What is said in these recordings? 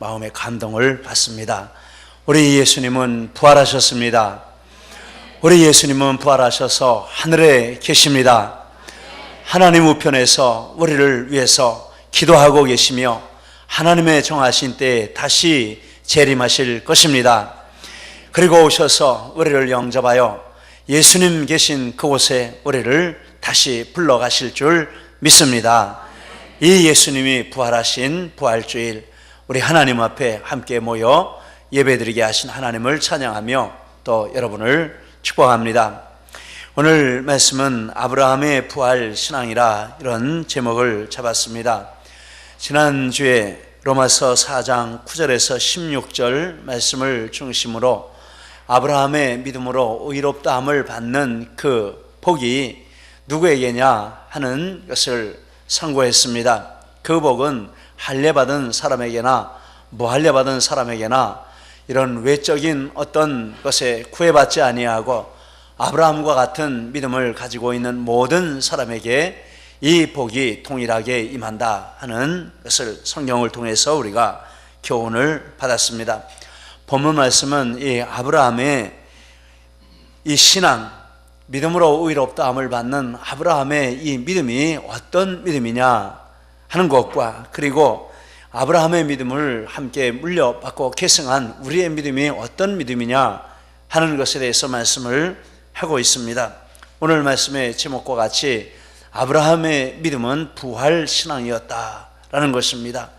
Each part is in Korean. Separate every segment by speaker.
Speaker 1: 마음의 감동을 받습니다. 우리 예수님은 부활하셨습니다. 우리 예수님은 부활하셔서 하늘에 계십니다. 하나님 우편에서 우리를 위해서 기도하고 계시며 하나님의 정하신 때에 다시 재림하실 것입니다. 그리고 오셔서 우리를 영접하여 예수님 계신 그곳에 우리를 다시 불러가실 줄 믿습니다. 이 예수님이 부활하신 부활주일 우리 하나님 앞에 함께 모여 예배드리게 하신 하나님을 찬양하며 또 여러분을 축복합니다. 오늘 말씀은 아브라함의 부활 신앙이라 이런 제목을 잡았습니다. 지난주에 로마서 4장 9절에서 16절 말씀을 중심으로 아브라함의 믿음으로 의롭다함을 받는 그 복이 누구에게냐 하는 것을 선고했습니다. 그 복은 할례 받은 사람에게나 무할례 받은 사람에게나 이런 외적인 어떤 것에 구애받지 아니하고 아브라함과 같은 믿음을 가지고 있는 모든 사람에게 이 복이 동일하게 임한다 하는 것을 성경을 통해서 우리가 교훈을 받았습니다. 본문 말씀은 이 아브라함의 이 신앙, 믿음으로 의롭다함을 받는 아브라함의 이 믿음이 어떤 믿음이냐 하는 것과 그리고 아브라함의 믿음을 함께 물려받고 계승한 우리의 믿음이 어떤 믿음이냐 하는 것에 대해서 말씀을 하고 있습니다. 오늘 말씀의 제목과 같이 아브라함의 믿음은 부활 신앙이었다라는 것입니다.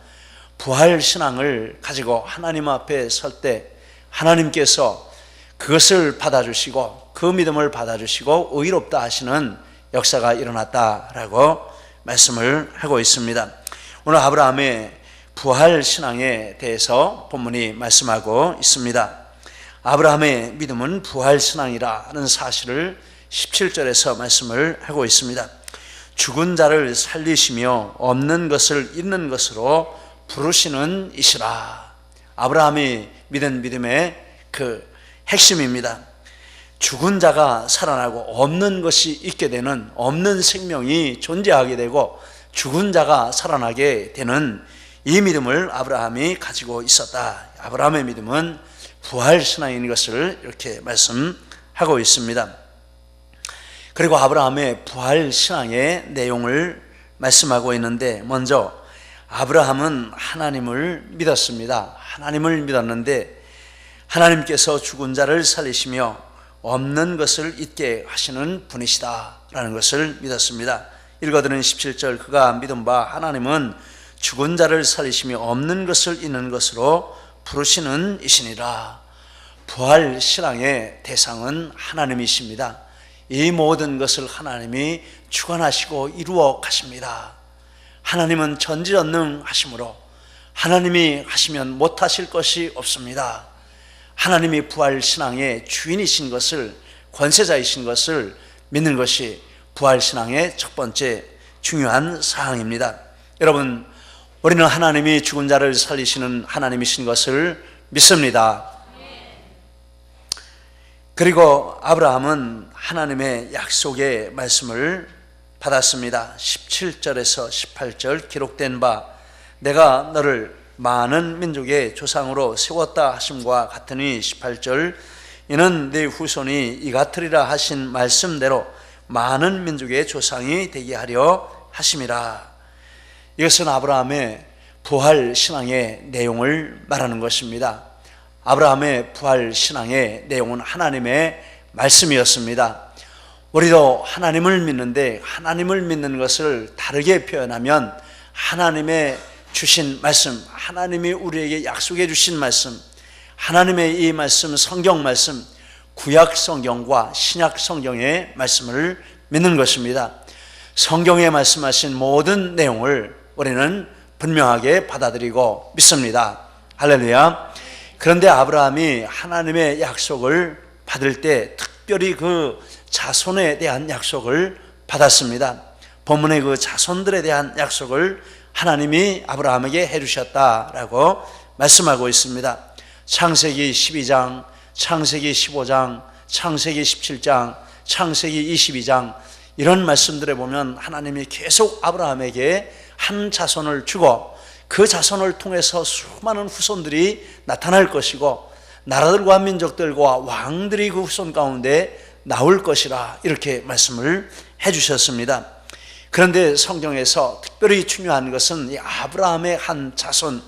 Speaker 1: 부활 신앙을 가지고 하나님 앞에 설 때 하나님께서 그것을 받아주시고 그 믿음을 받아주시고 의롭다 하시는 역사가 일어났다라고 말씀을 하고 있습니다. 오늘 아브라함의 부활 신앙에 대해서 본문이 말씀하고 있습니다. 아브라함의 믿음은 부활 신앙이라는 사실을 17절에서 말씀을 하고 있습니다. 죽은 자를 살리시며 없는 것을 있는 것으로 부르시는 이시라. 아브라함이 믿은 믿음의 그 핵심입니다. 죽은 자가 살아나고 없는 것이 있게 되는 없는 생명이 존재하게 되고 죽은 자가 살아나게 되는 이 믿음을 아브라함이 가지고 있었다. 아브라함의 믿음은 부활 신앙인 것을 이렇게 말씀하고 있습니다. 그리고 아브라함의 부활 신앙의 내용을 말씀하고 있는데 먼저 아브라함은 하나님을 믿었습니다. 하나님을 믿었는데 하나님께서 죽은 자를 살리시며 없는 것을 있게 하시는 분이시다라는 것을 믿었습니다. 읽어드는 17절 그가 믿은 바 하나님은 죽은 자를 살리시며 없는 것을 있는 것으로 부르시는 이시니라. 부활 신앙의 대상은 하나님이십니다. 이 모든 것을 하나님이 주관하시고 이루어 가십니다. 하나님은 전지전능하심으로 하나님이 하시면 못하실 것이 없습니다. 하나님이 부활 신앙의 주인이신 것을 권세자이신 것을 믿는 것이 부활 신앙의 첫 번째 중요한 사항입니다. 여러분, 우리는 하나님이 죽은 자를 살리시는 하나님이신 것을 믿습니다. 그리고 아브라함은 하나님의 약속의 말씀을 받았습니다. 17절에서 18절 기록된 바 내가 너를 많은 민족의 조상으로 세웠다 하심과 같으니 18절 이는 네 후손이 이 같으리라 하신 말씀대로 많은 민족의 조상이 되게 하려 하심이라. 이것은 아브라함의 부활 신앙의 내용을 말하는 것입니다. 아브라함의 부활 신앙의 내용은 하나님의 말씀이었습니다. 우리도 하나님을 믿는데 하나님을 믿는 것을 다르게 표현하면 하나님의 주신 말씀, 하나님이 우리에게 약속해 주신 말씀, 하나님의 이 말씀, 성경 말씀, 구약 성경과 신약 성경의 말씀을 믿는 것입니다. 성경에 말씀하신 모든 내용을 우리는 분명하게 받아들이고 믿습니다. 할렐루야. 그런데 아브라함이 하나님의 약속을 받을 때 특별히 그 자손에 대한 약속을 받았습니다. 본문의 그 자손들에 대한 약속을 하나님이 아브라함에게 해주셨다라고 말씀하고 있습니다. 창세기 12장, 창세기 15장, 창세기 17장, 창세기 22장 이런 말씀들에 보면 하나님이 계속 아브라함에게 한 자손을 주고 그 자손을 통해서 수많은 후손들이 나타날 것이고 나라들과 민족들과 왕들이 그 후손 가운데 나올 것이라 이렇게 말씀을 해 주셨습니다. 그런데 성경에서 특별히 중요한 것은 이 아브라함의 한 자손,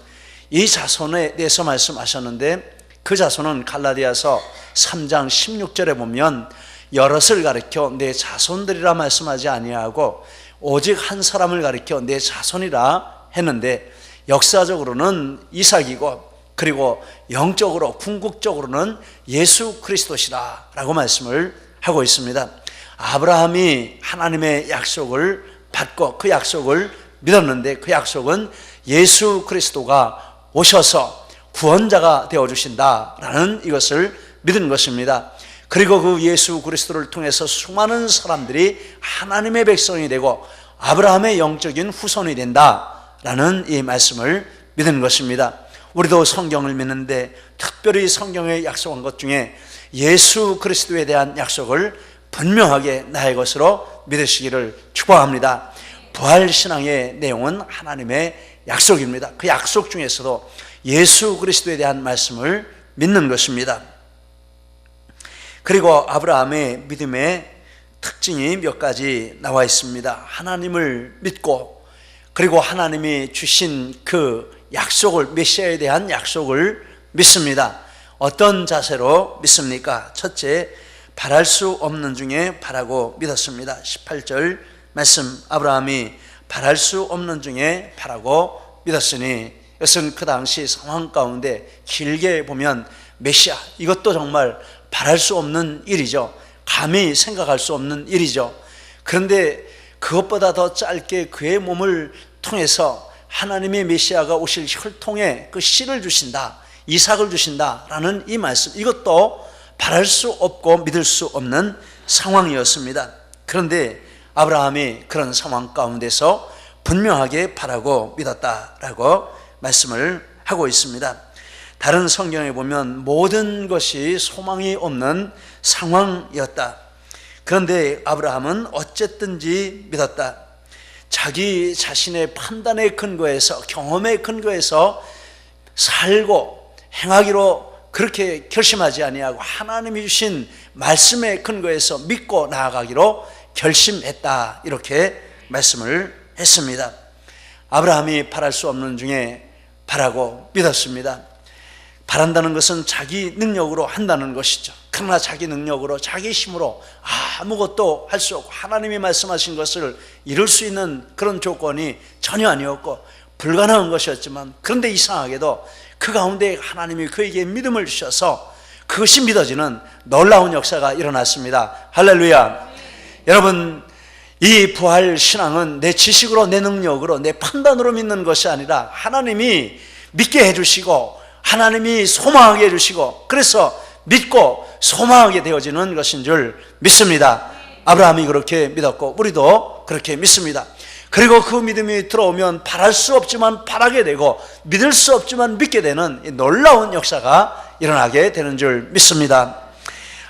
Speaker 1: 이 자손에 대해서 말씀하셨는데 그 자손은 갈라디아서 3장 16절에 보면 여럿을 가리켜 내 자손들이라 말씀하지 아니하고 오직 한 사람을 가리켜 내 자손이라 했는데 역사적으로는 이삭이고 그리고 영적으로 궁극적으로는 예수 그리스도시라라고 말씀을 하고 있습니다. 아브라함이 하나님의 약속을 받고 그 약속을 믿었는데 그 약속은 예수 그리스도가 오셔서 구원자가 되어 주신다라는 이것을 믿은 것입니다. 그리고 그 예수 그리스도를 통해서 수많은 사람들이 하나님의 백성이 되고 아브라함의 영적인 후손이 된다라는 이 말씀을 믿은 것입니다. 우리도 성경을 믿는데 특별히 성경에 약속한 것 중에 예수 그리스도에 대한 약속을 분명하게 나의 것으로 믿으시기를 축복합니다. 부활 신앙의 내용은 하나님의 약속입니다. 그 약속 중에서도 예수 그리스도에 대한 말씀을 믿는 것입니다. 그리고 아브라함의 믿음의 특징이 몇 가지 나와 있습니다. 하나님을 믿고 그리고 하나님이 주신 그 약속을 메시아에 대한 약속을 믿습니다. 어떤 자세로 믿습니까? 첫째, 바랄 수 없는 중에 바라고 믿었습니다. 18절 말씀 아브라함이 바랄 수 없는 중에 바라고 믿었으니 이것은 그 당시 상황 가운데 길게 보면 메시아 이것도 정말 바랄 수 없는 일이죠. 감히 생각할 수 없는 일이죠. 그런데 그것보다 더 짧게 그의 몸을 통해서 하나님의 메시아가 오실 혈통에 그 씨를 주신다. 이삭을 주신다라는 이 말씀 이것도 바랄 수 없고 믿을 수 없는 상황이었습니다. 그런데 아브라함이 그런 상황 가운데서 분명하게 바라고 믿었다라고 말씀을 하고 있습니다. 다른 성경에 보면 모든 것이 소망이 없는 상황이었다. 그런데 아브라함은 어쨌든지 믿었다. 자기 자신의 판단의 근거에서 경험의 근거에서 살고 행하기로 그렇게 결심하지 아니하고 하나님이 주신 말씀의 근거에서 믿고 나아가기로 결심했다. 이렇게 말씀을 했습니다. 아브라함이 바랄 수 없는 중에 바라고 믿었습니다. 바란다는 것은 자기 능력으로 한다는 것이죠. 그러나 자기 능력으로 자기 힘으로 아무것도 할 수 없고 하나님이 말씀하신 것을 이룰 수 있는 그런 조건이 전혀 아니었고 불가능한 것이었지만 그런데 이상하게도 그 가운데 하나님이 그에게 믿음을 주셔서 그것이 믿어지는 놀라운 역사가 일어났습니다. 할렐루야. 여러분 이 부활 신앙은 내 지식으로 내 능력으로 내 판단으로 믿는 것이 아니라 하나님이 믿게 해주시고 하나님이 소망하게 해주시고 그래서 믿고 소망하게 되어지는 것인 줄 믿습니다. 아브라함이 그렇게 믿었고 우리도 그렇게 믿습니다. 그리고 그 믿음이 들어오면 바랄 수 없지만 바라게 되고 믿을 수 없지만 믿게 되는 놀라운 역사가 일어나게 되는 줄 믿습니다.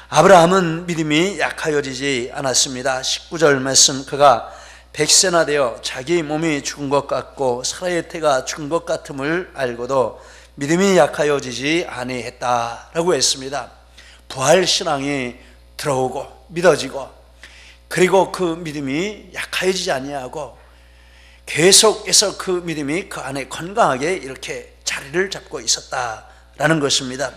Speaker 1: 아브라함은 믿음이 약하여지지 않았습니다. 19절 말씀 그가 백세나 되어 자기 몸이 죽은 것 같고 사라의 태가 죽은 것 같음을 알고도 믿음이 약하여지지 아니했다라고 했습니다. 부활 신앙이 들어오고 믿어지고 그리고 그 믿음이 약하여지지 아니하고 계속해서 그 믿음이 그 안에 건강하게 이렇게 자리를 잡고 있었다라는 것입니다.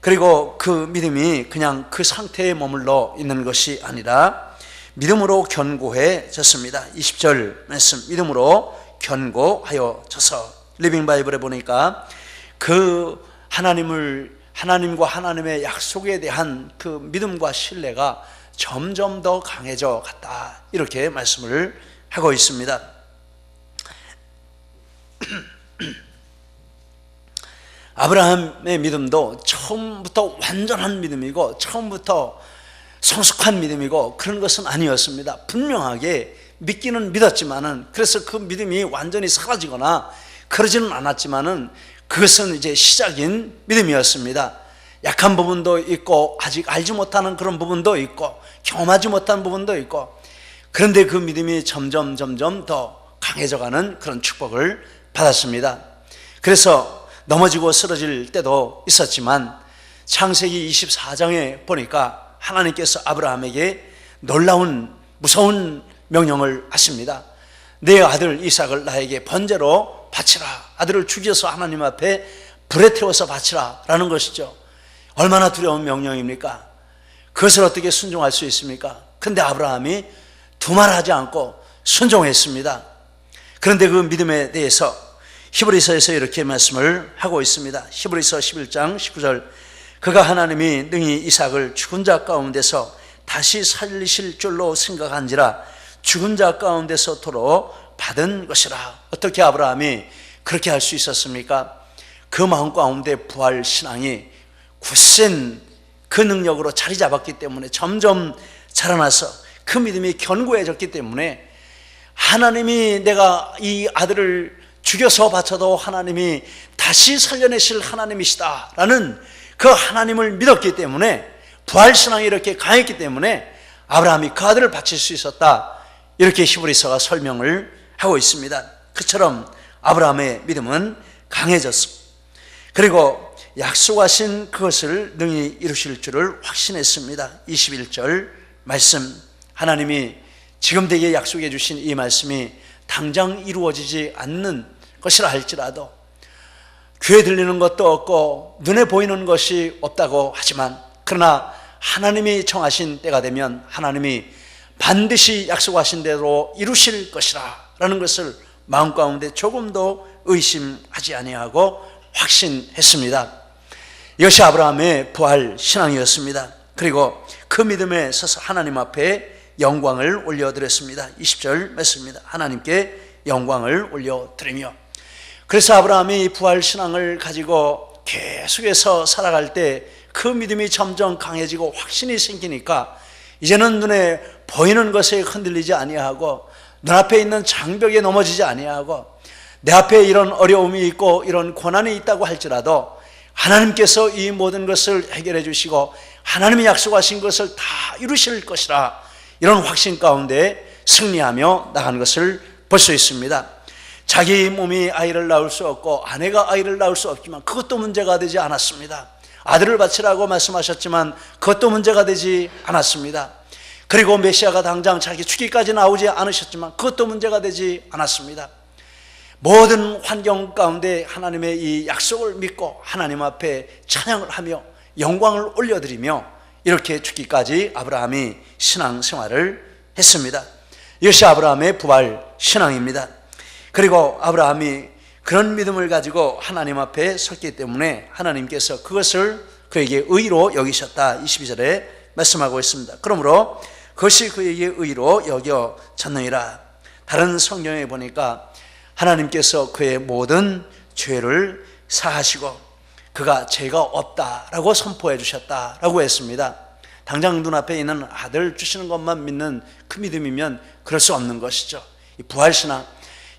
Speaker 1: 그리고 그 믿음이 그냥 그 상태에 머물러 있는 것이 아니라 믿음으로 견고해졌습니다. 20절 말씀 믿음으로 견고하여져서 리빙 바이블에 보니까 그 하나님을 하나님과 하나님의 약속에 대한 그 믿음과 신뢰가 점점 더 강해져 갔다. 이렇게 말씀을 하고 있습니다. 아브라함의 믿음도 처음부터 완전한 믿음이고 처음부터 성숙한 믿음이고 그런 것은 아니었습니다. 분명하게 믿기는 믿었지만은 그래서 그 믿음이 완전히 사라지거나 그러지는 않았지만은 그것은 이제 시작인 믿음이었습니다. 약한 부분도 있고 아직 알지 못하는 그런 부분도 있고 경험하지 못한 부분도 있고 그런데 그 믿음이 점점 점점 더 강해져가는 그런 축복을 받았습니다. 그래서 넘어지고 쓰러질 때도 있었지만 창세기 24장에 보니까 하나님께서 아브라함에게 놀라운 무서운 명령을 하십니다. 내 아들 이삭을 나에게 번제로 바치라. 아들을 죽여서 하나님 앞에 불에 태워서 바치라. 라는 것이죠. 얼마나 두려운 명령입니까? 그것을 어떻게 순종할 수 있습니까? 근데 아브라함이 두말하지 않고 순종했습니다. 그런데 그 믿음에 대해서 히브리서에서 이렇게 말씀을 하고 있습니다. 히브리서 11장 19절 그가 하나님이 능히 이삭을 죽은 자 가운데서 다시 살리실 줄로 생각한지라 죽은 자 가운데서 도로 받은 것이라 어떻게 아브라함이 그렇게 할 수 있었습니까? 그 마음 가운데 부활 신앙이 굳센 그 능력으로 자리 잡았기 때문에 점점 자라나서 그 믿음이 견고해졌기 때문에 하나님이 내가 이 아들을 죽여서 바쳐도 하나님이 다시 살려내실 하나님이시다라는 그 하나님을 믿었기 때문에 부활신앙이 이렇게 강했기 때문에 아브라함이 그 아들을 바칠 수 있었다. 이렇게 히브리서가 설명을 하고 있습니다. 그처럼 아브라함의 믿음은 강해졌습니다. 그리고 약속하신 그것을 능히 이루실 줄을 확신했습니다. 21절 말씀 하나님이 지금 되게 약속해 주신 이 말씀이 당장 이루어지지 않는 것이라 할지라도 귀에 들리는 것도 없고 눈에 보이는 것이 없다고 하지만 그러나 하나님이 정하신 때가 되면 하나님이 반드시 약속하신 대로 이루실 것이라 라는 것을 마음 가운데 조금도 의심하지 아니하고 확신했습니다. 이것이 아브라함의 부활 신앙이었습니다. 그리고 그 믿음에 서서 하나님 앞에 영광을 올려드렸습니다. 20절 말씀입니다. 하나님께 영광을 올려드리며 그래서 아브라함이 부활 신앙을 가지고 계속해서 살아갈 때 그 믿음이 점점 강해지고 확신이 생기니까 이제는 눈에 보이는 것에 흔들리지 아니하고 눈앞에 있는 장벽에 넘어지지 아니하고 내 앞에 이런 어려움이 있고 이런 고난이 있다고 할지라도 하나님께서 이 모든 것을 해결해 주시고 하나님이 약속하신 것을 다 이루실 것이라 이런 확신 가운데 승리하며 나가는 것을 볼 수 있습니다. 자기 몸이 아이를 낳을 수 없고 아내가 아이를 낳을 수 없지만 그것도 문제가 되지 않았습니다. 아들을 바치라고 말씀하셨지만 그것도 문제가 되지 않았습니다. 그리고 메시아가 당장 자기 죽기까지 나오지 않으셨지만 그것도 문제가 되지 않았습니다. 모든 환경 가운데 하나님의 이 약속을 믿고 하나님 앞에 찬양을 하며 영광을 올려드리며 이렇게 죽기까지 아브라함이 신앙 생활을 했습니다. 이것이 아브라함의 부활 신앙입니다. 그리고 아브라함이 그런 믿음을 가지고 하나님 앞에 섰기 때문에 하나님께서 그것을 그에게 의로 여기셨다. 22절에 말씀하고 있습니다. 그러므로 그것이 그에게 의로 여겨졌느니라. 다른 성경에 보니까 하나님께서 그의 모든 죄를 사하시고 그가 죄가 없다라고 선포해 주셨다라고 했습니다. 당장 눈앞에 있는 아들 주시는 것만 믿는 그 믿음이면 그럴 수 없는 것이죠. 부활신앙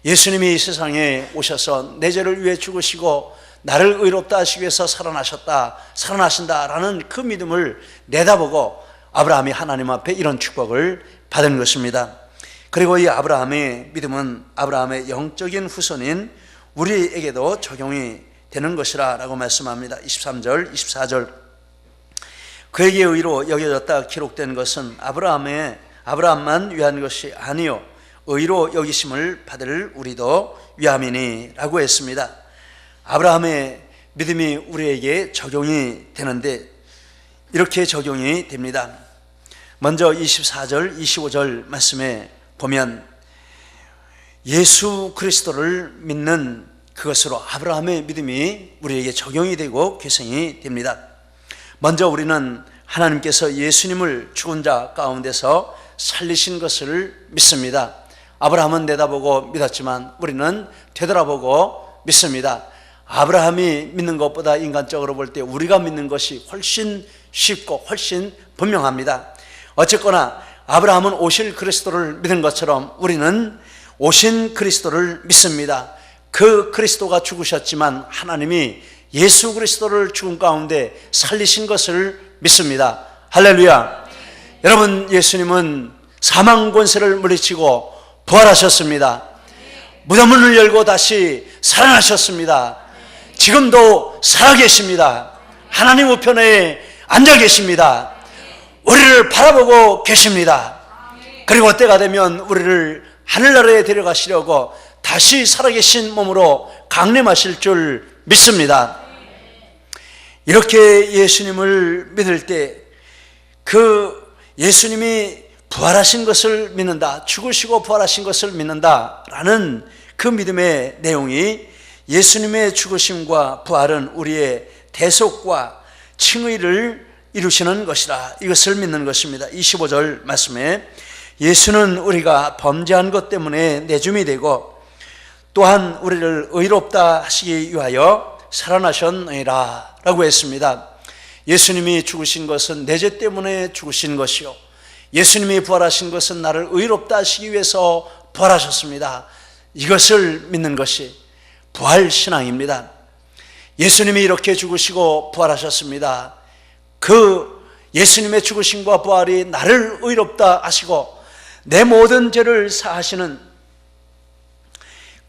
Speaker 1: 예수님이 이 세상에 오셔서 내 죄를 위해 죽으시고 나를 의롭다 하시기 위해서 살아나셨다, 살아나신다라는 그 믿음을 내다보고 아브라함이 하나님 앞에 이런 축복을 받은 것입니다. 그리고 이 아브라함의 믿음은 아브라함의 영적인 후손인 우리에게도 적용이 되는 것이라 라고 말씀합니다. 23절, 24절. 그에게 의로 여겨졌다 기록된 것은 아브라함의 아브라함만 위한 것이 아니요 의로 여기심을 받을 우리도 위함이니라고 했습니다. 아브라함의 믿음이 우리에게 적용이 되는데 이렇게 적용이 됩니다. 먼저 24절, 25절 말씀에 보면 예수 그리스도를 믿는 그것으로 아브라함의 믿음이 우리에게 적용이 되고 개성이 됩니다. 먼저 우리는 하나님께서 예수님을 죽은 자 가운데서 살리신 것을 믿습니다. 아브라함은 내다보고 믿었지만 우리는 되돌아보고 믿습니다. 아브라함이 믿는 것보다 인간적으로 볼 때 우리가 믿는 것이 훨씬 쉽고 훨씬 분명합니다. 어쨌거나 아브라함은 오실 그리스도를 믿은 것처럼 우리는 오신 그리스도를 믿습니다. 그 그리스도가 죽으셨지만 하나님이 예수 그리스도를 죽음 가운데 살리신 것을 믿습니다. 할렐루야. 여러분, 예수님은 사망 권세를 물리치고 부활하셨습니다. 무덤문을 열고 다시 살아나셨습니다. 지금도 살아계십니다. 하나님 우편에 앉아 계십니다. 우리를 바라보고 계십니다. 그리고 때가 되면 우리를 하늘나라에 데려가시려고 다시 살아계신 몸으로 강림하실 줄 믿습니다. 이렇게 예수님을 믿을 때 그 예수님이 부활하신 것을 믿는다. 죽으시고 부활하신 것을 믿는다 라는 그 믿음의 내용이 예수님의 죽으심과 부활은 우리의 대속과 칭의를 이루시는 것이다. 이것을 믿는 것입니다. 25절 말씀에 예수는 우리가 범죄한 것 때문에 내줌이 되고 또한 우리를 의롭다 하시기 위하여 살아나셨느니라 라고 했습니다. 예수님이 죽으신 것은 내 죄 때문에 죽으신 것이요. 예수님이 부활하신 것은 나를 의롭다 하시기 위해서 부활하셨습니다. 이것을 믿는 것이 부활 신앙입니다. 예수님이 이렇게 죽으시고 부활하셨습니다. 그 예수님의 죽으심과 부활이 나를 의롭다 하시고 내 모든 죄를 사하시는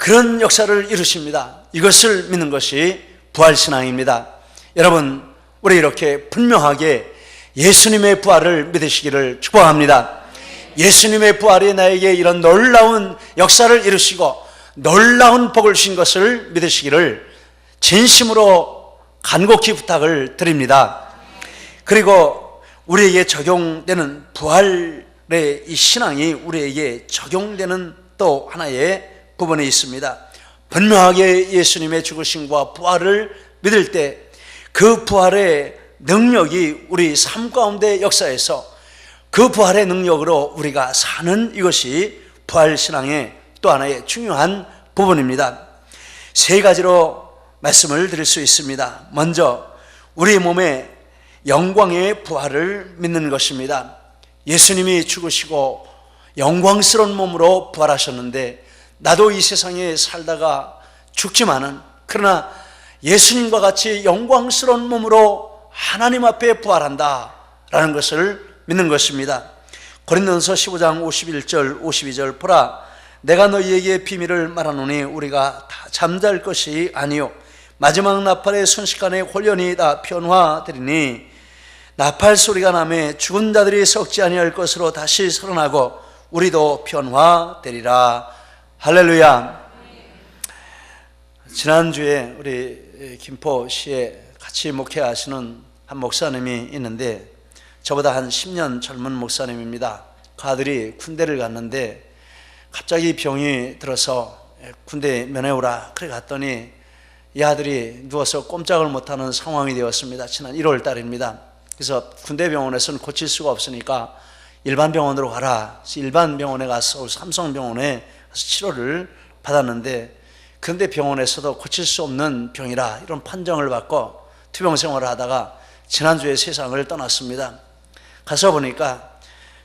Speaker 1: 그런 역사를 이루십니다. 이것을 믿는 것이 부활 신앙입니다. 여러분, 우리 이렇게 분명하게 예수님의 부활을 믿으시기를 축복합니다. 예수님의 부활이 나에게 이런 놀라운 역사를 이루시고 놀라운 복을 주신 것을 믿으시기를 진심으로 간곡히 부탁을 드립니다. 그리고 우리에게 적용되는 부활의 이 신앙이 우리에게 적용되는 또 하나의 부분이 있습니다. 분명하게 예수님의 죽으심과 부활을 믿을 때 그 부활의 능력이 우리 삶 가운데 역사에서 그 부활의 능력으로 우리가 사는 이것이 부활 신앙의 또 하나의 중요한 부분입니다. 세 가지로 말씀을 드릴 수 있습니다. 먼저 우리 몸의 영광의 부활을 믿는 것입니다. 예수님이 죽으시고 영광스러운 몸으로 부활하셨는데 나도 이 세상에 살다가 죽지만은 그러나 예수님과 같이 영광스러운 몸으로 하나님 앞에 부활한다라는 것을 믿는 것입니다. 고린도서 15장 51절 52절 보라 내가 너희에게 비밀을 말하노니 우리가 다 잠잘 것이 아니요 마지막 나팔의 순식간에 홀연히 다 변화되리니 나팔 소리가 나매 죽은 자들이 썩지 아니할 것으로 다시 살아나고 우리도 변화되리라 할렐루야 지난주에 우리 김포시에 같이 목회하시는 한 목사님이 있는데 저보다 한 10년 젊은 목사님입니다. 그 아들이 군대를 갔는데 갑자기 병이 들어서 군대 면회 오라 그래 갔더니 이 아들이 누워서 꼼짝을 못하는 상황이 되었습니다. 지난 1월 달입니다. 그래서 군대 병원에서는 고칠 수가 없으니까 일반 병원으로 가라. 일반 병원에 가서 삼성병원에 치료를 받았는데 그런데 병원에서도 고칠 수 없는 병이라 이런 판정을 받고 투병 생활을 하다가 지난주에 세상을 떠났습니다. 가서 보니까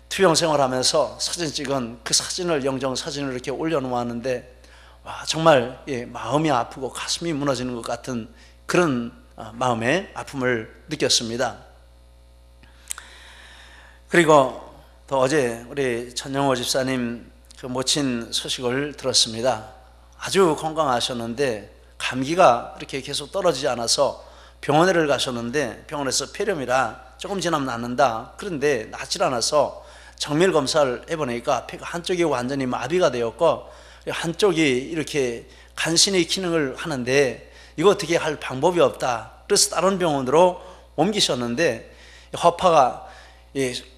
Speaker 1: 투병 생활하면서 사진 찍은 그 사진을 영정 사진을 이렇게 올려놓았는데 와 정말 예, 마음이 아프고 가슴이 무너지는 것 같은 그런 어, 마음의 아픔을 느꼈습니다. 그리고 또 어제 우리 전영호 집사님 그 모친 소식을 들었습니다. 아주 건강하셨는데 감기가 이렇게 계속 떨어지지 않아서 병원에를 가셨는데 병원에서 폐렴이라 조금 지나면 낫는다. 그런데 낫질 않아서 정밀 검사를 해보니까 폐가 한쪽이 완전히 마비가 되었고 한쪽이 이렇게 간신히 기능을 하는데 이거 어떻게 할 방법이 없다. 그래서 다른 병원으로 옮기셨는데 허파가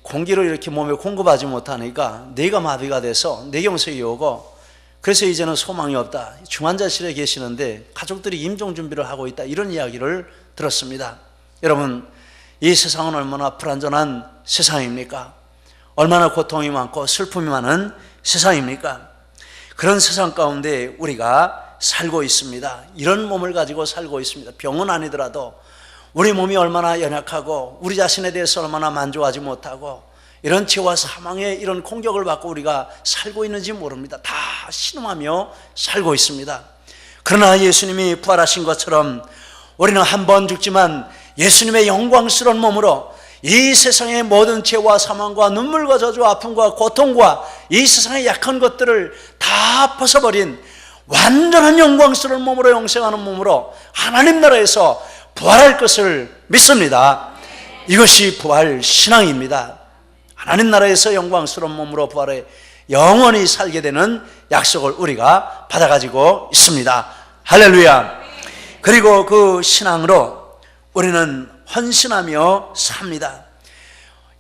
Speaker 1: 공기를 이렇게 몸에 공급하지 못하니까 뇌가 마비가 돼서 뇌경색이 오고 그래서 이제는 소망이 없다. 중환자실에 계시는데 가족들이 임종 준비를 하고 있다. 이런 이야기를 들었습니다. 여러분, 이 세상은 얼마나 불안전한 세상입니까? 얼마나 고통이 많고 슬픔이 많은 세상입니까? 그런 세상 가운데 우리가 살고 있습니다. 이런 몸을 가지고 살고 있습니다. 병은 아니더라도 우리 몸이 얼마나 연약하고 우리 자신에 대해서 얼마나 만족하지 못하고 이런 죄와 사망의 이런 공격을 받고 우리가 살고 있는지 모릅니다. 다 신음하며 살고 있습니다. 그러나 예수님이 부활하신 것처럼 우리는 한 번 죽지만 예수님의 영광스러운 몸으로 이 세상의 모든 죄와 사망과 눈물과 저주와 아픔과 고통과 이 세상의 약한 것들을 다 벗어버린 완전한 영광스러운 몸으로 영생하는 몸으로 하나님 나라에서 부활할 것을 믿습니다. 이것이 부활 신앙입니다. 하나님 나라에서 영광스러운 몸으로 부활해 영원히 살게 되는 약속을 우리가 받아가지고 있습니다. 할렐루야. 그리고 그 신앙으로 우리는 헌신하며 삽니다.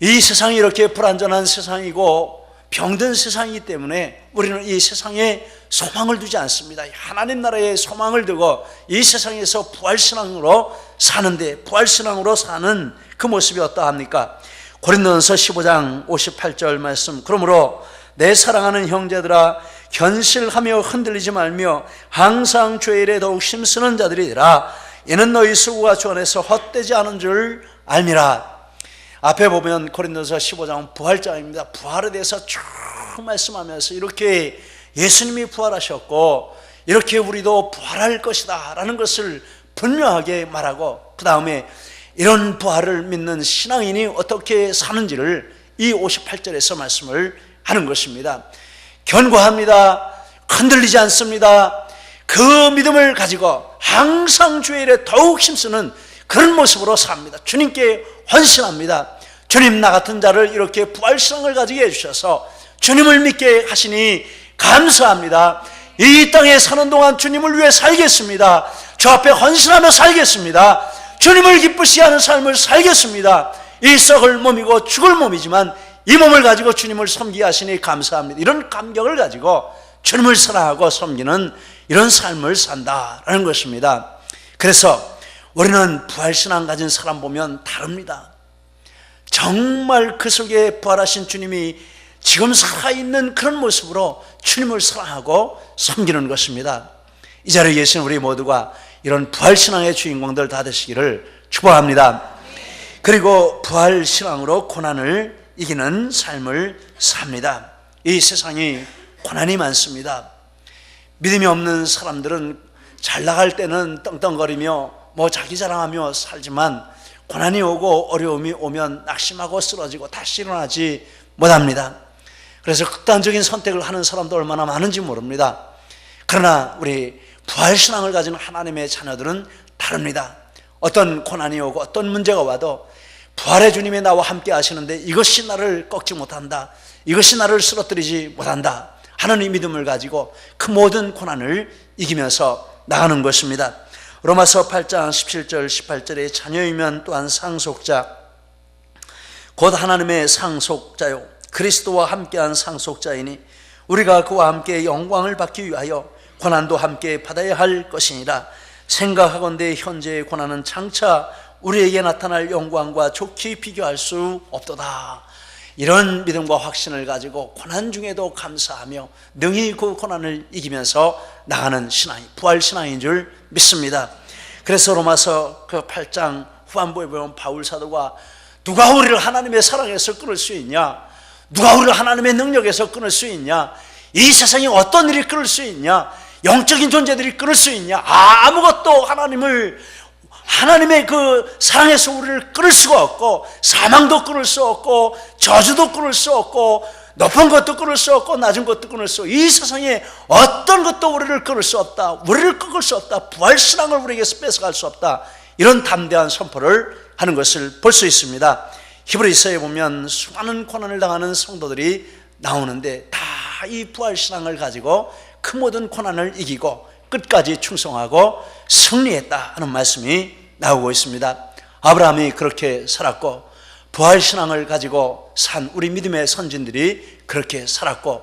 Speaker 1: 이 세상이 이렇게 불완전한 세상이고 병든 세상이기 때문에 우리는 이 세상에 소망을 두지 않습니다. 하나님 나라에 소망을 두고 이 세상에서 부활신앙으로 사는데 부활신앙으로 사는 그 모습이 어떠합니까? 고린도전서 15장 58절 말씀 그러므로 내 사랑하는 형제들아 견실하며 흔들리지 말며 항상 죄일에 더욱 힘쓰는 자들이라 이는 너희 수고가 주 안에서 헛되지 않은 줄 알미라 앞에 보면 고린도서 15장 부활장입니다. 부활에 대해서 쭉 말씀하면서 이렇게 예수님이 부활하셨고 이렇게 우리도 부활할 것이다 라는 것을 분명하게 말하고 그 다음에 이런 부활을 믿는 신앙인이 어떻게 사는지를 이 58절에서 말씀을 하는 것입니다. 견고합니다. 흔들리지 않습니다. 그 믿음을 가지고 항상 주의 일에 더욱 힘쓰는 그런 모습으로 삽니다. 주님께 헌신합니다. 주님 나 같은 자를 이렇게 부활성을 가지게 해주셔서 주님을 믿게 하시니 감사합니다. 이 땅에 사는 동안 주님을 위해 살겠습니다. 주 앞에 헌신하며 살겠습니다. 주님을 기쁘시 하는 삶을 살겠습니다. 이 썩을 몸이고 죽을 몸이지만 이 몸을 가지고 주님을 섬기게 하시니 감사합니다. 이런 감격을 가지고 주님을 사랑하고 섬기는 이런 삶을 산다라는 것입니다. 그래서 우리는 부활신앙 가진 사람 보면 다릅니다. 정말 그 속에 부활하신 주님이 지금 살아있는 그런 모습으로 주님을 사랑하고 섬기는 것입니다. 이 자리에 계신 우리 모두가 이런 부활신앙의 주인공들 다 되시기를 축복합니다. 그리고 부활신앙으로 고난을 이기는 삶을 삽니다. 이 세상이 고난이 많습니다. 믿음이 없는 사람들은 잘 나갈 때는 떵떵거리며 뭐 자기 자랑하며 살지만 고난이 오고 어려움이 오면 낙심하고 쓰러지고 다시 일어나지 못합니다. 그래서 극단적인 선택을 하는 사람도 얼마나 많은지 모릅니다. 그러나 우리 부활신앙을 가진 하나님의 자녀들은 다릅니다. 어떤 고난이 오고 어떤 문제가 와도 부활의 주님이 나와 함께 하시는데 이것이 나를 꺾지 못한다. 이것이 나를 쓰러뜨리지 못한다. 하는 이 믿음을 가지고 그 모든 고난을 이기면서 나가는 것입니다. 로마서 8장 17절 18절에 자녀이면 또한 상속자. 곧 하나님의 상속자요. 그리스도와 함께한 상속자이니 우리가 그와 함께 영광을 받기 위하여 고난도 함께 받아야 할 것이니라. 생각하건대 현재의 고난은 장차 우리에게 나타날 영광과 좋게 비교할 수 없도다 이런 믿음과 확신을 가지고 고난 중에도 감사하며 능히 그 고난을 이기면서 나가는 신앙이 부활 신앙인 줄 믿습니다. 그래서 로마서 그 8장 후반부에 보면 바울 사도가 누가 우리를 하나님의 사랑에서 끊을 수 있냐? 누가 우리를 하나님의 능력에서 끊을 수 있냐? 이 세상에 어떤 일이 끊을 수 있냐? 영적인 존재들이 끊을 수 있냐? 아무것도 하나님을 하나님의 그 사랑에서 우리를 끊을 수가 없고 사망도 끊을 수 없고 저주도 끊을 수 없고 높은 것도 끊을 수 없고 낮은 것도 끊을 수 없고 이 세상에 어떤 것도 우리를 끊을 수 없다 우리를 끊을 수 없다 부활신앙을 우리에게서 뺏어갈 수 없다 이런 담대한 선포를 하는 것을 볼 수 있습니다. 히브리서에 보면 수많은 고난을 당하는 성도들이 나오는데 다 이 부활신앙을 가지고 그 모든 고난을 이기고 끝까지 충성하고 승리했다 하는 말씀이 나오고 있습니다. 아브라함이 그렇게 살았고 부활 신앙을 가지고 산 우리 믿음의 선진들이 그렇게 살았고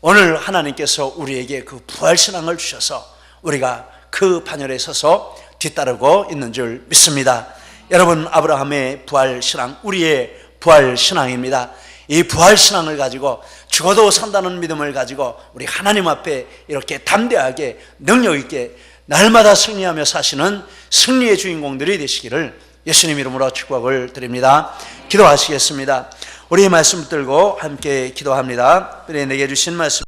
Speaker 1: 오늘 하나님께서 우리에게 그 부활 신앙을 주셔서 우리가 그 반열에 서서 뒤따르고 있는 줄 믿습니다. 여러분 아브라함의 부활 신앙 우리의 부활 신앙입니다. 이 부활 신앙을 가지고 죽어도 산다는 믿음을 가지고 우리 하나님 앞에 이렇게 담대하게 능력 있게 날마다 승리하며 사시는 승리의 주인공들이 되시기를 예수님 이름으로 축복을 드립니다. 기도하시겠습니다. 우리 말씀 들고 함께 기도합니다. 내게 주신 말씀